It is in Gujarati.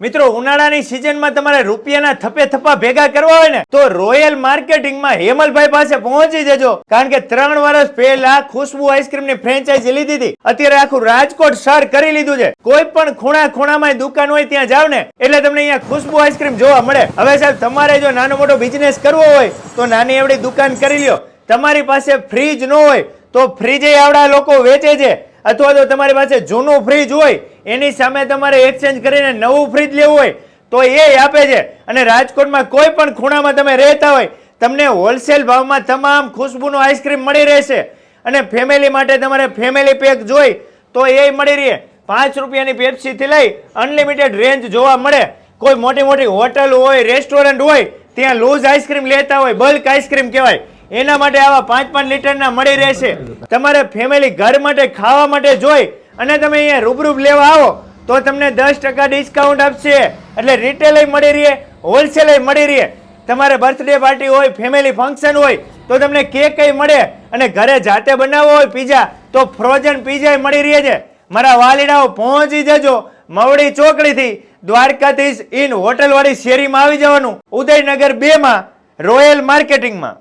મિત્રો, ઉનાળાની સિઝનમાં તમારે રૂપિયાના થપે થપા ભેગા કરવા હોય ને, તો રોયલ માર્કેટિંગમાં હેમલભાઈ પાસે પહોંચી જજો. કારણ કે ત્રણ વર્ષ પહેલા ખુશ્બુ આઈસ્ક્રીમની ફ્રેન્ચાઇઝી લીધી હતી. અત્યારે આખું રાજકોટ સર કરી લીધું છે. કોઈ પણ ખૂણા ખૂણામાં દુકાન હોય ત્યાં જાવ ને, એટલે તમને અહીંયા ખુશ્બુ આઈસ્ક્રીમ જોવા મળે. હવે સાહેબ, તમારે જો નાનો મોટો બિઝનેસ કરવો હોય, તો નાની એવડી દુકાન કરી લ્યો. તમારી પાસે ફ્રીજ ન હોય, તો ફ્રીજે આવડા લોકો વેચે છે. અથવા તો તમારી પાસે જૂનું ફ્રીજ હોય, એની સામે તમારે એક્સચેન્જ કરીને નવું ફ્રીજ લેવું હોય, તો એ આપે છે. અને રાજકોટમાં કોઈ પણ ખૂણામાં તમે રહેતા હોય, તમને હોલસેલ ભાવમાં તમામ ખુશ્બુનો આઈસ્ક્રીમ મળી રહેશે. અને ફેમિલી માટે તમારે ફેમિલી પેક જોઈ, તો એ મળી રહે. પાંચ રૂપિયાની પેપ્સીથી લઈ અનલિમિટેડ રેન્જ જોવા મળે. કોઈ મોટી મોટી હોટલ હોય રેસ્ટોરન્ટ હોય, ત્યાં લૂઝ આઈસ્ક્રીમ લેતા હોય બલ્ક આઈસ્ક્રીમ કહેવાય. એના માટે આવા પાંચ પાંચ લીટરના મળી રહેશે. તમારે ફેમિલી ઘર માટે, ખાવા માટે જોઈ અને તમે અહીંયા રૂબરૂ લેવા આવો, તો તમને દસ ટકા ડિસ્કાઉન્ટ આપશે. એટલે રિટેલ મળી રહે હોલસેલ મળી રહે. તમારે બર્થડે પાર્ટી હોય ફેમિલી ફંક્શન હોય, તો તમને કેક મળે અને ઘરે જાતે બનાવવો હોય પીઝા તો ફ્રોઝન પીઝા મળી રહે છે. મારા વાલીડાઓ, પહોંચી જજો. મવડી ચોકડીથી દ્વારકાધીશ ઇન હોટલવાળી શેરીમાં આવી જવાનું. ઉદયનગર બે માં રોયલ માર્કેટિંગમાં.